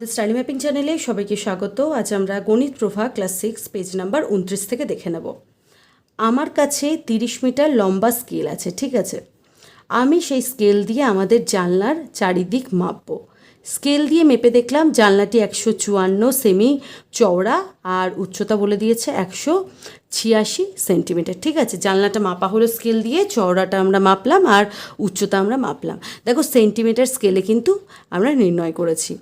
Study mapping চ্যানেলে সবাইকে স্বাগত। আজ আমরা Ganit Prabha class six, page number উনত্রিশ থেকে দেখে নেব। আমার কাছে তিরিশ মিটার লম্বা স্কেল আছে, ঠিক আছে? আমি সেই স্কেল দিয়ে আমাদের জানলার চারিদিক মাপবো। স্কেল দিয়ে মেপে দেখলাম জানলাটি একশো চুয়ান্ন সেমি চওড়া আর উচ্চতা বলে দিয়েছে একশো ছিয়াশি সেন্টিমিটার, ঠিক আছে? জানলাটা মাপা হলো স্কেল দিয়ে, চওড়াটা আমরা মাপলাম আর উচ্চতা আমরা মাপলাম। দেখো সেন্টিমিটার স্কেলে কিন্তু আমরা নির্ণয় করেছি।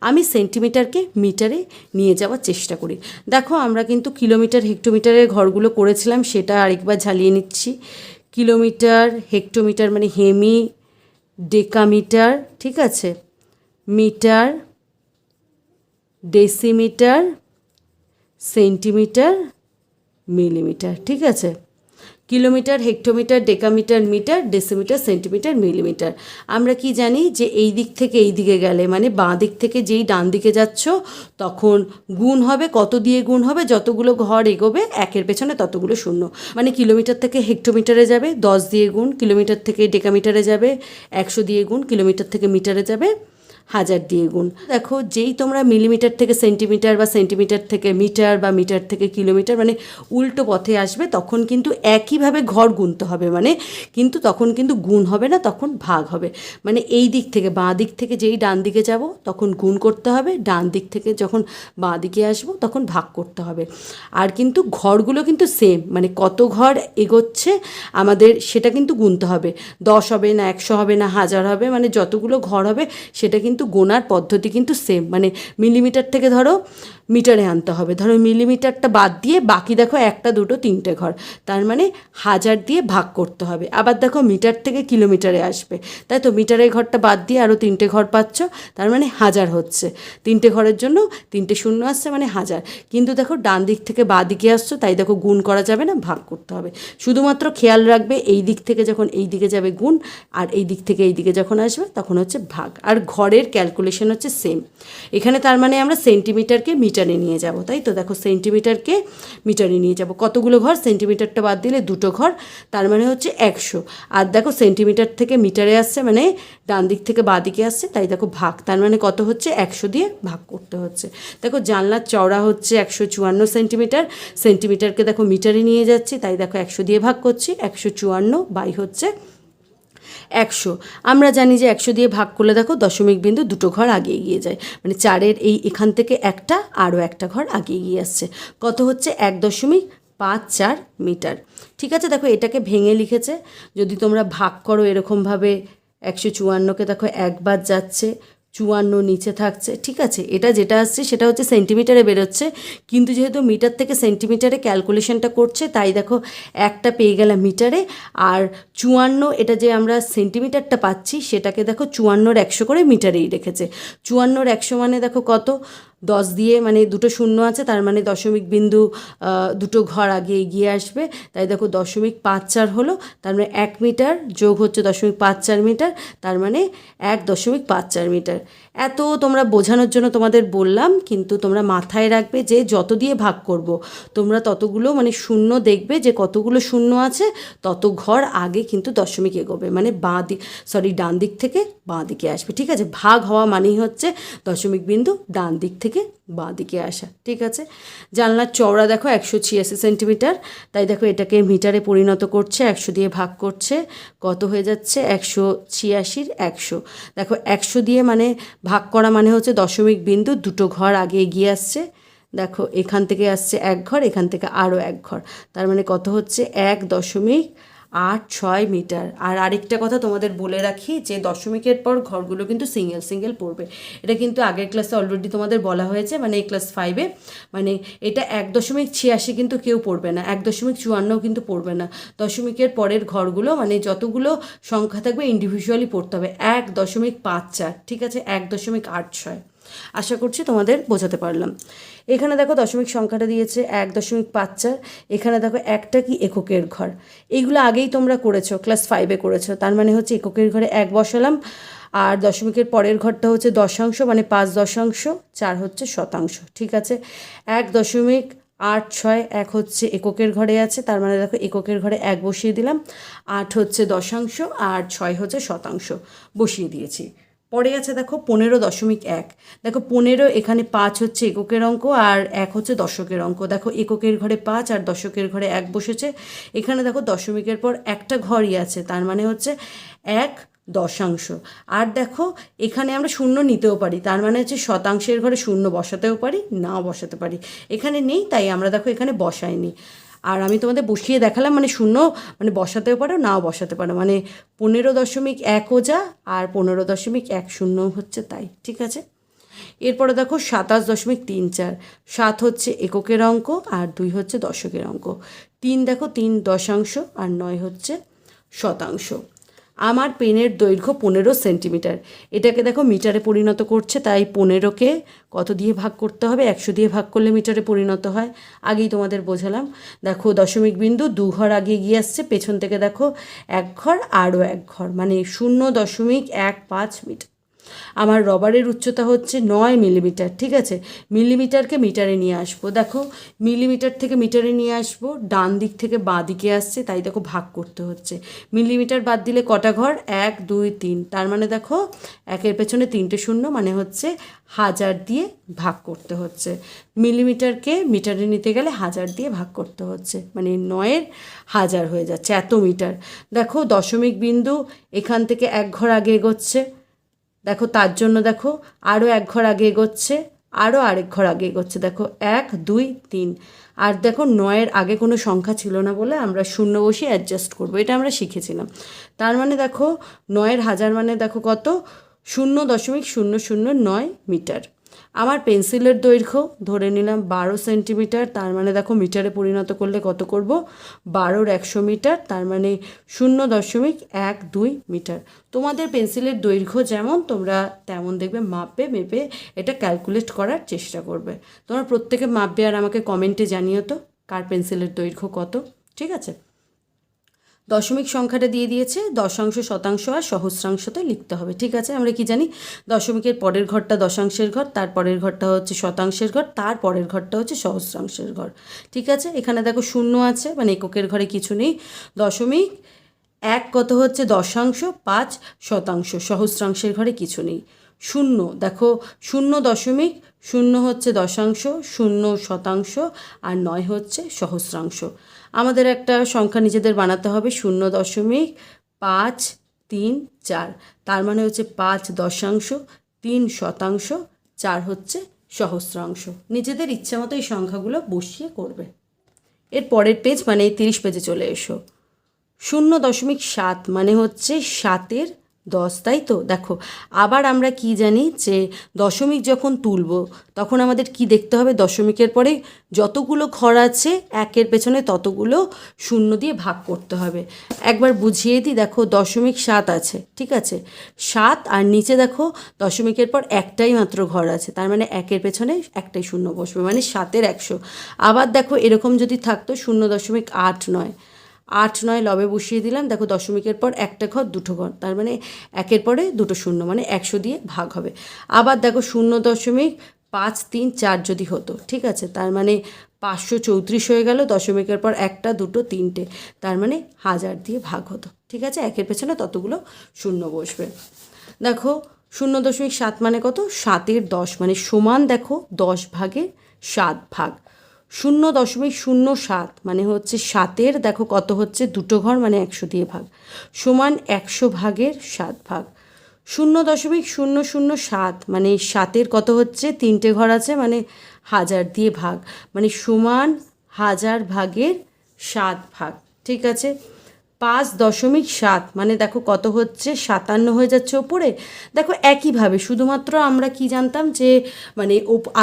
আমি সেন্টিমিটারকে মিটারে নিয়ে যাওয়ার চেষ্টা করি। দেখো, আমরা কিন্তু কিলোমিটার, হেক্টোমিটারের ঘরগুলো করেছিলাম, সেটা আরেকবার ঝালিয়ে নিচ্ছি। কিলোমিটার, হেক্টোমিটার মানে হেমি, ডেকামিটার, ঠিক আছে? মিটার, ডেসিমিটার, সেন্টিমিটার, মিলিমিটার, ঠিক আছে? Kilometre, hectometre, decametre, metre, decimetre, centimetre, millimetre. আমরা কি জানি যে এই দিক থেকে এই দিকে গেলে মানে বাঁ দিক থেকে যেই ডান দিকে যাচ্ছ, তখন গুণ হবে, কত দিয়ে গুণ হবে, যতগুলো ঘর এগোবে, একের পেছনে ততগুলো শূন্য। মানে কিলোমিটার থেকে হেক্টোমিটারে যাবে, দশ দিয়ে গুণ, কিলোমিটার থেকে ডেকামিটারে যাবে, একশো দিয়ে গুণ, কিলোমিটার থেকে মিটারে যাবে হাজার দিয়ে গুণ। দেখো, যেই তোমরা মিলিমিটার থেকে সেন্টিমিটার বা সেন্টিমিটার থেকে মিটার বা মিটার থেকে কিলোমিটার মানে উল্টো পথে আসবে, তখন কিন্তু একইভাবে ঘর গুনতে হবে মানে কিন্তু তখন কিন্তু গুণ হবে না, তখন ভাগ হবে। মানে এই দিক থেকে, বাঁ দিক থেকে যেই ডান দিকে যাব, তখন গুণ করতে হবে, ডান দিক থেকে যখন বাঁ দিকে আসব, তখন ভাগ করতে হবে। আর কিন্তু ঘরগুলো কিন্তু সেম মানে কত ঘর এগোচ্ছে, আমাদের সেটা কিন্তু গুনতে হবে। দশ হবে না, একশো হবে না, হাজার হবে মানে যতগুলো ঘর হবে, সেটা কিন্তু গোনার পদ্ধতি কিন্তু সেম মানে মিলিমিটার থেকে ধরো মিটারে আনতে হবে। ধরো মিলিমিটারটা বাদ দিয়ে বাকি দেখো একটা, দুটো, তিনটে ঘর। তার মানে হাজার দিয়ে ভাগ করতে হবে। আবার দেখো মিটার থেকে কিলোমিটারে আসবে। তাই তো মিটারের ঘরটা বাদ দিয়ে আরও তিনটে ঘর পাচ্ছ, তার মানে হাজার হচ্ছে। তিনটে ঘরের জন্য তিনটে শূন্য আসছে মানে হাজার। কিন্তু দেখো ডান দিক থেকে বা দিকে আসছো, তাই দেখো গুণ করা যাবে না, ভাগ করতে হবে। শুধুমাত্র খেয়াল রাখবে এই দিক থেকে যখন এই দিকে যাবে গুণ, আর এই দিক থেকে এই দিকে যখন আসবে তখন হচ্ছে ভাগ। আর ঘরের ক্যালকুলেশন হচ্ছে সেম এখানে তার মানে আমরা সেন্টিমিটারকে মিটারে নিয়ে যাব, তাই তো? দেখো, সেন্টিমিটারকে মিটারে নিয়ে যাব। কতগুলো ঘর? সেন্টিমিটারটা বাদ দিলে দুটো ঘর, তার মানে হচ্ছে একশো। আর দেখো, সেন্টিমিটার থেকে মিটারে আসছে মানে ডান দিক থেকে বাঁ দিকে আসছে, তাই দেখো, ভাগ। তার মানে কত হচ্ছে? একশো দিয়ে ভাগ করতে হচ্ছে। দেখো, জানলার চওড়া হচ্ছে একশো চুয়ান্ন সেন্টিমিটার। সেন্টিমিটারকে দেখো, মিটারে নিয়ে যাচ্ছি, তাই দেখো, একশো দিয়ে ভাগ করছি, একশো চুয়ান্ন বাই হচ্ছে একশো। আমরা জানি যে একশো দিয়ে ভাগ করলে দেখো দশমিক বিন্দু দুটো ঘর আগে এগিয়ে যায়। মানে চারের এই এখান থেকে একটা, আরও একটা ঘর আগে এগিয়ে আসছে। কত হচ্ছে? এক দশমিক পাঁচ চার মিটার। ঠিক আছে? দেখো এটাকে ভেঙে লিখেছে। যদি তোমরা ভাগ করো এরকমভাবে একশো চুয়ান্নকে দেখো একবার যাচ্ছে। চুয়ান্ন নিচে থাকছে, ঠিক আছে? এটা যেটা আসছে সেটা হচ্ছে সেন্টিমিটারে বেরোচ্ছে, কিন্তু যেহেতু মিটার থেকে সেন্টিমিটারে ক্যালকুলেশনটা করছে, তাই দেখো একটা পেয়ে গেলাম মিটারে আর চুয়ান্ন এটা যে আমরা সেন্টিমিটারটা পাচ্ছি, সেটাকে দেখো চুয়ান্নর একশো করে মিটারেই রেখেছে। চুয়ান্নর একশো মানে দেখো কত? দশ দিয়ে মানে দুটো শূন্য আছে, তার মানে দশমিক বিন্দু দুটো ঘর আগে এগিয়ে আসবে। তাই দেখো দশমিক পাঁচ চার হলো, তার মানে এক মিটার, যোগ হচ্ছে দশমিক পাঁচ চার মিটার, তার মানে এক দশমিক পাঁচ চার মিটার। এত তোমরা বোঝানোর জন্য তোমাদের বললাম, কিন্তু তোমরা মাথায় রাখবে যে যত দিয়ে ভাগ করব, তোমরা ততগুলো মানে শূন্য দেখবে যে কতগুলো শূন্য আছে, তত ঘর আগে কিন্তু দশমিক এগোবে মানে বাঁ দিক সরি ডান দিক থেকে বাঁ দিকে আসবে, ঠিক আছে? ভাগ হওয়া মানেই হচ্ছে দশমিক বিন্দু ডান দিক থেকে বাঁ দিকে আসা, ঠিক আছে? জানলার চওড়া দেখো একশো ছিয়াশি সেন্টিমিটার, তাই দেখো এটাকে মিটারে পরিণত করছে, একশো দিয়ে ভাগ করছে, কত হয়ে যাচ্ছে? একশো ছিয়াশির একশো। দেখো একশো দিয়ে মানে ভাগ করা মানে হচ্ছে দশমিক বিন্দু, দুটো ঘর আগে এগিয়ে আসছে, দেখো এখান থেকে আসছে এক ঘর, এখান থেকে আরও এক ঘর, তার মানে কত হচ্ছে? এক দশমিক আট, ছয় মিটার। আর আরেকটা কথা তোমাদের বলে রাখি যে দশমিকের পর ঘরগুলো কিন্তু সিঙ্গেল সিঙ্গেল পড়বে। এটা কিন্তু আগের ক্লাসে অলরেডি তোমাদের বলা হয়েছে মানে এই ক্লাস ফাইভে মানে এটা এক দশমিক ছিয়াশি কিন্তু কেউ পড়বে না, এক দশমিক চুয়ান্নও কিন্তু পড়বে না। দশমিকের পরের ঘরগুলো মানে যতগুলো সংখ্যা থাকবে ইন্ডিভিজুয়ালি পড়তে হবে, এক দশমিক পাঁচ চার, ঠিক আছে? এক দশমিক আট ছয়। আশা করছি তোমাদের বোঝাতে পারলাম। এখানে দেখো দশমিক সংখ্যাটা দিয়েছে এক দশমিক পাঁচ চার, এখানে দেখো একটা কি এককের ঘর। এইগুলো আগেই তোমরা করেছ ক্লাস ফাইভে করেছ, তার মানে হচ্ছে এককের ঘরে এক বসালাম, আর দশমিকের পরের ঘরটা হচ্ছে দশাংশ মানে পাঁচ দশাংশ, চার হচ্ছে শতাংশ, ঠিক আছে? এক দশমিক আট ছয় এক হচ্ছে এককের ঘরে আছে, তার মানে দেখো এককের ঘরে এক বসিয়ে দিলাম, আট হচ্ছে দশাংশ, আর ছয় হচ্ছে শতাংশ বসিয়ে দিয়েছি। পরে আছে দেখো পনেরো দশমিক এক। দেখো পনেরো এখানে পাঁচ হচ্ছে এককের অঙ্ক আর এক হচ্ছে দশকের অঙ্ক। দেখো এককের ঘরে পাঁচ আর দশকের ঘরে এক বসেছে। এখানে দেখো দশমিকের পর একটা ঘরই আছে, তার মানে হচ্ছে এক দশাংশ। আর দেখো এখানে আমরা শূন্য নিতেও পারি, তার মানে হচ্ছে শতাংশের ঘরে শূন্য বসাতেও পারি, নাও বসাতে পারি। এখানে নেই, তাই আমরা দেখো এখানে বসাইনি। আর আমি তোমাদের বসিয়ে দেখালাম মানে শূন্য মানে বসাতেও পারো, নাও বসাতে পারো। মানে পনেরো দশমিক এক ওজা আর পনেরো দশমিক এক শূন্য হচ্ছে তাই, ঠিক আছে? এরপরে দেখো সাতাশ দশমিক তিন চার, সাত হচ্ছে এককের অঙ্ক আর দুই হচ্ছে দশকের অঙ্ক। তিন দেখো তিন দশাংশ আর নয় হচ্ছে শতাংশ। আমার পেনের দৈর্ঘ্য পনেরো সেন্টিমিটার। এটাকে দেখো মিটারে পরিণত করছে, তাই পনেরোকে কত দিয়ে ভাগ করতে হবে? একশো দিয়ে ভাগ করলে মিটারে পরিণত হয়। আগেই তোমাদের বোঝালাম। দেখো দশমিক বিন্দু দু ঘর আগে গিয়ে আসছে, পেছন থেকে দেখো এক ঘর, আরও এক ঘর মানে শূন্য দশমিক এক পাঁচ মিটার। আমার রবারের উচ্চতা হচ্ছে নয় মিলিমিটার, ঠিক আছে? মিলিমিটারকে মিটারে নিয়ে আসব। দেখো, মিলিমিটার থেকে মিটারে নিয়ে আসব, ডান দিক থেকে বাঁ দিকে আসছে, তাই দেখো ভাগ করতে হচ্ছে। মিলিমিটার বাদ দিলে কটা ঘর? এক, দুই, তিন। তার মানে দেখো, একের পেছনে তিনটে শূন্য মানে হচ্ছে হাজার দিয়ে ভাগ করতে হচ্ছে। মিলিমিটারকে মিটারে নিতে গেলে হাজার দিয়ে ভাগ করতে হচ্ছে। মানে নয়ের হাজার হয়ে যাচ্ছে, এত মিটার। দেখো, দশমিক বিন্দু এখান থেকে এক ঘর আগে এগোচ্ছে। দেখো, তার জন্য দেখো আরও এক ঘর আগে এগোচ্ছে আরও আরেক ঘর আগে এগোচ্ছে, দেখো, এক, দুই, তিন। আর দেখো, নয়ের আগে কোনো সংখ্যা ছিল না বলে আমরা শূন্য বসে অ্যাডজাস্ট করব, এটা আমরা শিখেছিলাম। তার মানে দেখো, নয়ের হাজার মানে দেখো কত? শূন্য দশমিক শূন্য শূন্য নয় মিটার। আমার পেন্সিলের দৈর্ঘ্য ধরে নিলাম বারো সেন্টিমিটার, তার মানে দেখো মিটারে পরিণত করলে কত করব? বারোর একশো মিটার, তার মানে শূন্য দশমিক এক দুই মিটার। তোমাদের পেন্সিলের দৈর্ঘ্য যেমন, তোমরা তেমন দেখবে, মাপবে, মেপে এটা ক্যালকুলেট করার চেষ্টা করবে। তোমরা প্রত্যেকে মাপবে আর আমাকে কমেন্টে জানিও তো, কার পেন্সিলের দৈর্ঘ্য কত? ঠিক আছে? দশমিক সংখ্যাটা দিয়ে দিয়েছে, দশাংশ শতাংশ আর সহস্রাংশতে লিখতে হবে, ঠিক আছে? আমরা কি জানি? দশমিকের পরের ঘরটা দশাংশের ঘর, তার পরের ঘরটা হচ্ছে শতাংশের ঘর, তার পরের ঘরটা হচ্ছে সহস্রাংশের ঘর, ঠিক আছে? এখানে দেখো শূন্য আছে মানে এককের ঘরে কিছু নেই, দশমিক এক কত হচ্ছে? দশাংশ, পাঁচ শতাংশ, সহস্রাংশের ঘরে কিছু নেই। শূন্য। দেখো, শূন্য দশমিক, শূন্য হচ্ছে দশাংশ, শূন্য শতাংশ, আর নয় হচ্ছে সহস্রাংশ। আমাদের একটা সংখ্যা নিজেদের বানাতে হবে, শূন্য দশমিক পাঁচ তিন চার। তার মানে হচ্ছে পাঁচ দশাংশ, তিন শতাংশ, চার হচ্ছে সহস্রাংশ। নিজেদের ইচ্ছা মতো এই সংখ্যাগুলো বসিয়ে করবে। এর পরের পেজ মানে এই তিরিশ পেজে চলে এসো। শূন্য দশমিক সাত মানে হচ্ছে সাতের দশ, তাই তো? দেখো, আবার আমরা কি জানি যে দশমিক যখন তুলব, তখন আমাদের কি দেখতে হবে? দশমিকের পরে যতগুলো ঘর আছে, একের পেছনে ততগুলো শূন্য দিয়ে ভাগ করতে হবে। একবার বুঝিয়ে দিই, দেখো, দশমিক সাত আছে, ঠিক আছে? সাত আর নিচে দেখো, দশমিকের পর একটাই মাত্র ঘর আছে, তার মানে একের পেছনে একটাই শূন্য বসবে মানে সাতের একশো। আবার দেখো, এরকম যদি থাকতো, শূন্য দশমিক আট নয়। আট নয় লবে বসিয়ে দিলাম। দেখো দশমিকের পর একটা ঘর, দুটো ঘর। তার মানে একের পরে দুটো শূন্য মানে একশো দিয়ে ভাগ হবে। আবার দেখো শূন্য দশমিক পাঁচ, তিন, চার যদি হতো, ঠিক আছে? তার মানে পাঁচশো চৌত্রিশ হয়ে গেল, দশমিকের পর একটা, দুটো, তিনটে। তার মানে হাজার দিয়ে ভাগ হতো, ঠিক আছে? একের পেছনে ততগুলো শূন্য বসবে। দেখো শূন্য দশমিক সাত মানে কত? সাতের দশ মানে সমান দেখো দশ ভাগের সাত ভাগ। শূন্য দশমিক শূন্য সাত মানে হচ্ছে সাতের, দেখো কত হচ্ছে? দুটো ঘর মানে একশো দিয়ে ভাগ। সমান একশো ভাগের সাত ভাগ। শূন্য দশমিক শূন্য শূন্য সাত মানে সাতের কত হচ্ছে? তিনটে ঘর আছে মানে হাজার দিয়ে ভাগ। মানে সমান হাজার ভাগের সাত ভাগ। ঠিক আছে? পাঁচ দশমিক সাত মানে দেখো কত হচ্ছে? সাতান্ন হয়ে যাচ্ছে ওপরে। দেখো একইভাবে শুধুমাত্র আমরা কি জানতাম যে মানে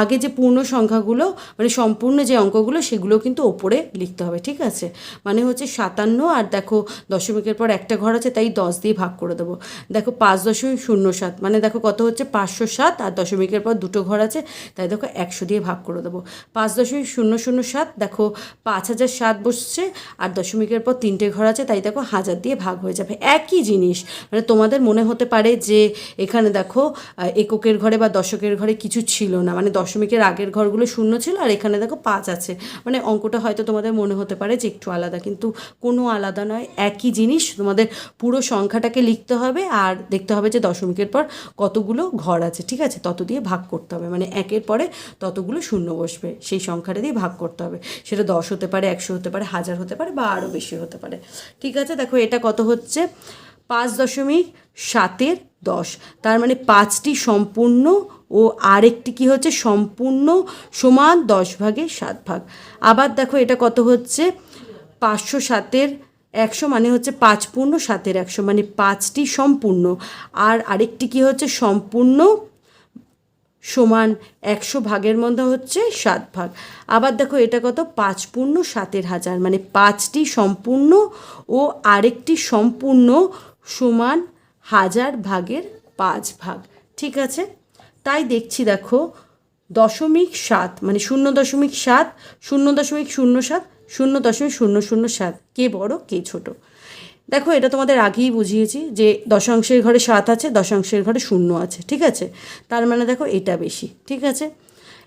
আগে যে পূর্ণ সংখ্যাগুলো মানে সম্পূর্ণ যে অঙ্কগুলো, সেগুলো কিন্তু ওপরে লিখতে হবে, ঠিক আছে? মানে হচ্ছে সাতান্ন আর দেখো দশমিকের পর একটা ঘর আছে, তাই দশ দিয়ে ভাগ করে দেবো। দেখো পাঁচ দশমিক শূন্য সাত মানে দেখো কত হচ্ছে? পাঁচশো সাত আর দশমিকের পর দুটো ঘর আছে, তাই দেখো একশো দিয়ে ভাগ করে দেবো। পাঁচ দশমিক শূন্য শূন্য সাত, দেখো পাঁচ হাজার সাত বসছে আর দশমিকের পর তিনটে ঘর আছে, তাই দেখো হাজার দিয়ে ভাগ হয়ে যাবে। একই জিনিস মানে তোমাদের মনে হতে পারে যে এখানে দেখো এককের ঘরে বা দশকের ঘরে কিছু ছিল না মানে দশমিকের আগের ঘরগুলো শূন্য ছিল আর এখানে দেখো পাঁচ আছে। মানে অঙ্কটা হয়তো তোমাদের মনে হতে পারে যে একটু আলাদা, কিন্তু কোনো আলাদা নয়, একই জিনিস তোমাদের পুরো সংখ্যাটাকে লিখতে হবে আর দেখতে হবে যে দশমিকের পর কতগুলো ঘর আছে, ঠিক আছে? তত দিয়ে ভাগ করতে হবে মানে একের পরে ততগুলো শূন্য বসবে, সেই সংখ্যাটা দিয়ে ভাগ করতে হবে। সেটা দশ হতে পারে, একশো হতে পারে, হাজার হতে পারে বা আরও বেশি হতে পারে, ঠিক আছে? দেখো এটা কত হচ্ছে? পাঁচ দশমিক সাতের দশ। তার মানে পাঁচটি সম্পূর্ণ ও আরেকটি কি হচ্ছে? সম্পূর্ণ সমান দশ ভাগে সাত ভাগ। আবার দেখো এটা কত হচ্ছে? পাঁচশো সাতের একশো মানে হচ্ছে পাঁচ পূর্ণ সাতের একশো মানে পাঁচটি সম্পূর্ণ। আর আরেকটি কি হচ্ছে? সম্পূর্ণ সমান একশো ভাগের মধ্যে হচ্ছে সাত ভাগ। আবার দেখো এটা কত? পাঁচ পূর্ণ সাতের হাজার। মানে পাঁচটি সম্পূর্ণ ও আরেকটি সম্পূর্ণ সমান হাজার ভাগের পাঁচ ভাগ। ঠিক আছে? তাই দেখছি দেখো, দশমিক সাত মানে শূন্য দশমিক সাত, শূন্য দশমিক শূন্য সাত, শূন্য দশমিক শূন্য শূন্য সাত। কে বড়? কে ছোট? দেখো, এটা তোমাদের আগেই বুঝিয়েছি যে দশাংশের ঘরে সাত আছে, দশাংশের ঘরে শূন্য আছে, ঠিক আছে? তার মানে দেখো, এটা বেশি, ঠিক আছে?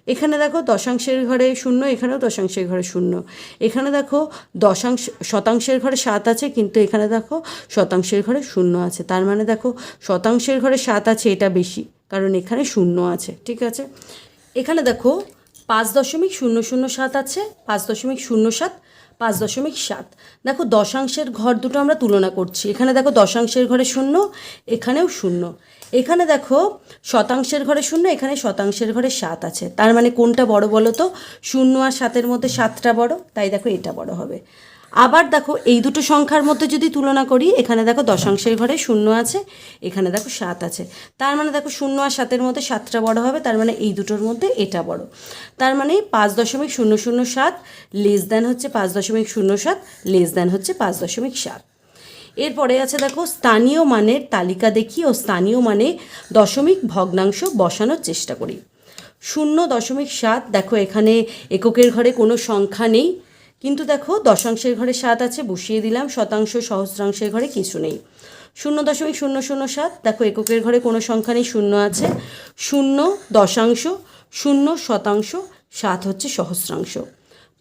এখানে দেখো, দশাংশের ঘরে শূন্য, এখানেও দশাংশের ঘরে শূন্য। এখানে দেখো, দশাংশ, শতাংশের ঘরে সাত আছে, কিন্তু এখানে দেখো, শতাংশের ঘরে শূন্য আছে। তার মানে দেখো, শতাংশের ঘরে সাত আছে, এটা বেশি, কারণ এখানে শূন্য আছে, ঠিক আছে? এখানে দেখো, পাঁচ দশমিক শূন্য শূন্য সাত আছে, পাঁচ দশমিক শূন্য সাত পাঁচ দশমিক সাত। দেখো দশাংশের ঘর দুটো আমরা তুলনা করছি। এখানে দেখো দশাংশের ঘরে শূন্য, এখানেও শূন্য। এখানে দেখো শতাংশের ঘরে শূন্য, এখানে শতাংশের ঘরে সাত আছে। তার মানে কোনটা বড় বলো তো? শূন্য আর সাতের মধ্যে সাতটা বড়, তাই দেখো এটা বড় হবে। আবার দেখো এই দুটো সংখ্যার মধ্যে যদি তুলনা করি, এখানে দেখো দশাংশের ঘরে শূন্য আছে, এখানে দেখো সাত আছে। তার মানে দেখো শূন্য আর সাতের মধ্যে সাতটা বড় হবে, তার মানে এই দুটোর মধ্যে এটা বড়। তার মানে পাঁচ দশমিক শূন্য শূন্য সাত লেস দেন হচ্ছে পাঁচ দশমিক শূন্য সাত লেস দেন হচ্ছে পাঁচ দশমিক সাত। এরপরে আছে দেখো স্থানীয় মানের তালিকা দেখি ও স্থানীয় মানে দশমিক ভগ্নাংশ বসানোর চেষ্টা করি। শূন্য দশমিক সাত, দেখো এখানে এককের ঘরে কোনো সংখ্যা নেই কিন্তু দেখো, দশাংশের ঘরে সাত আছে, বসিয়ে দিলাম, শতাংশ সহস্রাংশের ঘরে কিছু নেই। শূন্য দশমিক শূন্য শূন্য সাত, দেখো এককের ঘরে কোনো সংখ্যা নেই, শূন্য আছে। শূন্য দশাংশ, শূন্য শতাংশ, সাত হচ্ছে সহস্রাংশ।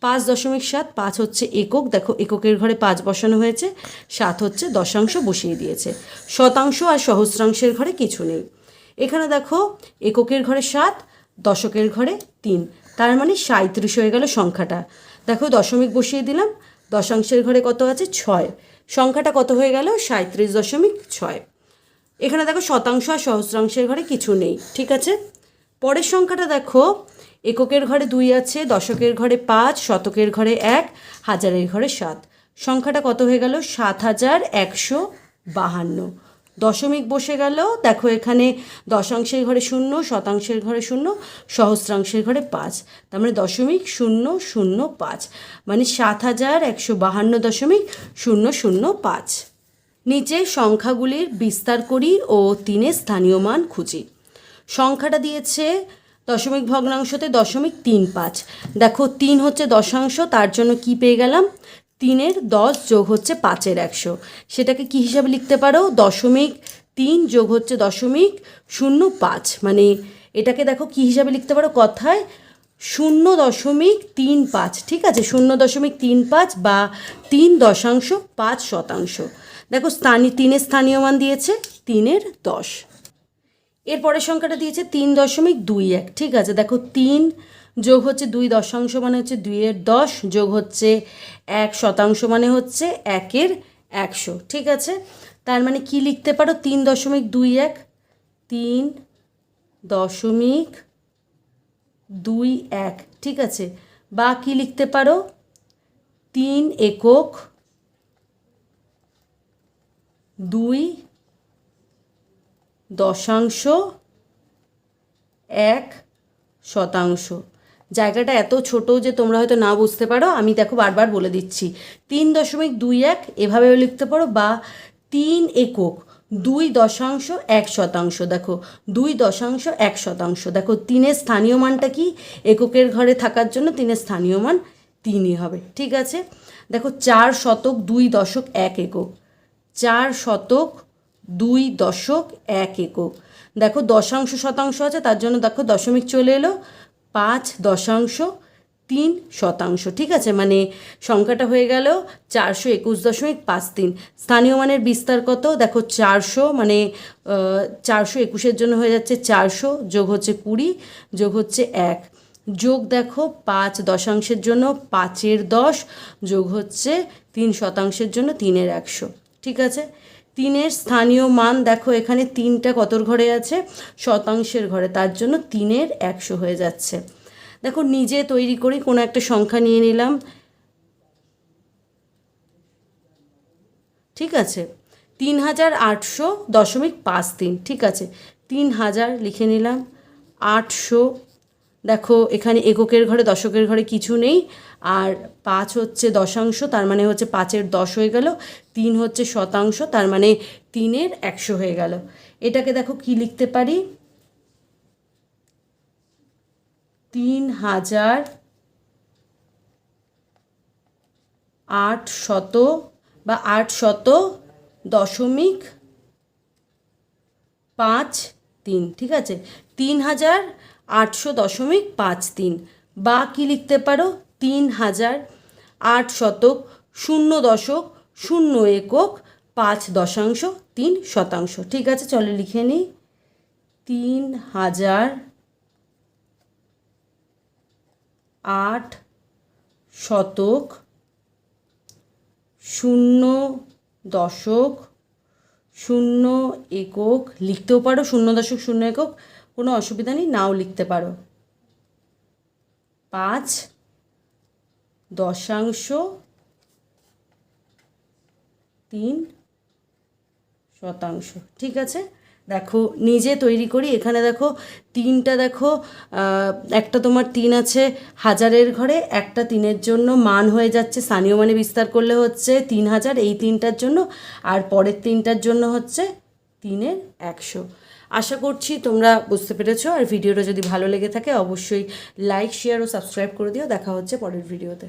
পাঁচ দশমিক সাত, পাঁচ হচ্ছে একক, দেখো এককের ঘরে পাঁচ বসানো হয়েছে, সাত হচ্ছে দশাংশ বসিয়ে দিয়েছে। শতাংশ আর সহস্রাংশের ঘরে কিছু নেই। এখানে দেখো, এককের ঘরে সাত, দশকের ঘরে তিন, তার মানে সাঁত্রিশ হয়ে গেল সংখ্যাটা। দেখো দশমিক বসিয়ে দিলাম। দশাংশের ঘরে কত আছে? ছয়। সংখ্যাটা কত হয়ে গেল? সাঁত্রিশ দশমিক ছয়। এখানে দেখো শতাংশ আর সহস্রাংশের ঘরে কিছু নেই, ঠিক আছে? পরের সংখ্যাটা দেখো, এককের ঘরে দুই আছে, দশকের ঘরে পাঁচ, শতকের ঘরে এক, হাজারের ঘরে সাত। সংখ্যাটা কত হয়ে গেল? সাত হাজার একশো বাহান্ন। দশমিক বসে গেল। দেখো এখানে দশাংশের ঘরে শূন্য, শতাংশের ঘরে শূন্য, সহস্রাংশের ঘরে পাঁচ। তার মানে দশমিক শূন্য শূন্য পাঁচ। মানে সাত হাজার একশো বাহান্ন দশমিক শূন্য শূন্য পাঁচ। নিচে সংখ্যাগুলির বিস্তার করি ও তিনে স্থানীয় মান খুঁজি। সংখ্যাটা দিয়েছে দশমিক ভগ্নাংশতে দশমিক তিন পাঁচ। দেখো তিন হচ্ছে দশাংশ, তার জন্য কি পেয়ে গেলাম? তিনের দশ যোগ হচ্ছে পাঁচের একশো। সেটাকে কি হিসাবে লিখতে পারো? দশমিক তিন যোগ হচ্ছে দশমিক শূন্য পাঁচ। মানে এটাকে দেখো কি হিসাবে লিখতে পারো কথায়? শূন্য দশমিক তিন পাঁচ, ঠিক আছে? শূন্য দশমিক তিন পাঁচ বা তিন দশাংশ পাঁচ শতাংশ। দেখো স্থানীয়, তিনের স্থানীয় মান দিয়েছে তিনের দশ। এরপরের সংখ্যাটা দিয়েছে তিন দশমিক দুই এক, ঠিক আছে? দেখো তিন যোগ হচ্ছে দুই দশাংশ মানে হচ্ছে দুইয়ের দশ, যোগ হচ্ছে এক শতাংশ মানে হচ্ছে একের একশো। ঠিক আছে? তার মানে কি লিখতে পারো? তিন দশমিক দুই এক, তিন দশমিক দুই এক। ঠিক আছে? বা কি লিখতে পারো? তিন একক দুই দশাংশ এক শতাংশ। জায়গাটা এত ছোট যে তোমরা হয়তো না বুঝতে পারো, আমি দেখো বারবার বলে দিচ্ছি। তিন দশমিক দুই এক, এভাবেও লিখতে পারো, বা তিন একক দুই দশাংশ এক শতাংশ, দেখো। দুই দশাংশ এক শতাংশ, দেখো, তিনের স্থানীয় মানটা কি? এককের ঘরে থাকার জন্য তিনের স্থানীয় মান তিনই হবে, ঠিক আছে? দেখো, চার শতক দুই দশক এক একক। চার শতক দুই দশক এক একক। দেখো, দশাংশ শতাংশ আছে, তার জন্য দেখো দশমিক চলে এলো। পাঁচ দশাংশ, তিন শতাংশ। ঠিক আছে? মানে সংখ্যাটা হয়ে গেল চারশো একুশ দশমিক পাঁচ তিন। স্থানীয় মানের বিস্তার কত? দেখো চারশো মানে চারশো একুশের জন্য হয়ে যাচ্ছে চারশো, যোগ হচ্ছে কুড়ি, যোগ হচ্ছে এক। যোগ দেখো পাঁচ দশাংশের জন্য পাঁচের দশ, যোগ হচ্ছে তিন শতাংশের জন্য তিনের একশো। ঠিক আছে? তিনের স্থানীয় মান দেখো, এখানে তিনটা কতর ঘরে আছে? শতাংশের ঘরে, তার জন্য তিনের একশো হয়ে যাচ্ছে। দেখো, নিজে তৈরি করি কোনো একটা সংখ্যা নিয়ে নিলাম। ঠিক আছে তিন হাজার আটশো দশমিক পাঁচ তিন, ঠিক আছে তিন হাজার লিখে নিলাম, আটশো। দেখো, এখানে এককের ঘরে, দশকের ঘরে কিছু নেই। আর পাঁচ হচ্ছে দশাংশ, তার মানে হচ্ছে পাঁচের দশ হয়ে গেল, তিন হচ্ছে শতাংশ, তার মানে তিনের একশো হয়ে গেল। এটাকে দেখো কি লিখতে পারি? তিন হাজার আট শত বা আট শত দশমিক পাঁচ তিন, ঠিক আছে? তিন হাজার আটশো দশমিক পাঁচ তিন। বা কি লিখতে পারো? তিন হাজার আট শতক, শূন্য দশক, শূন্য একক, পাঁচ দশাংশ, তিন শতাংশ। ঠিক আছে, চলো লিখে নিই। তিন হাজার আট শতক, শূন্য দশক, শূন্য একক। লিখতেও পারো, শূন্য দশক, শূন্য একক, কোনো অসুবিধা নেই, নাও লিখতে পারো। পাঁচ দশাংশ তিন শতাংশ। ঠিক আছে? দেখো, নিজে তৈরি করি। এখানে দেখো, তিনটা দেখো একটা তোমার তিন আছে হাজারের ঘরে, একটা তিনের জন্য মান হয়ে যাচ্ছে, স্থানীয় মানে বিস্তার করলে হচ্ছে তিন হাজার, এই তিনটার জন্য, আর পরের তিনটার জন্য হচ্ছে তিনের একশো। আশা করছি তোমরা বুঝতে পেরেছ, আর ভিডিওটা যদি ভালো লেগে থাকে, অবশ্যই লাইক, শেয়ার ও সাবস্ক্রাইব করে দিও। দেখা হচ্ছে পরের ভিডিওতে।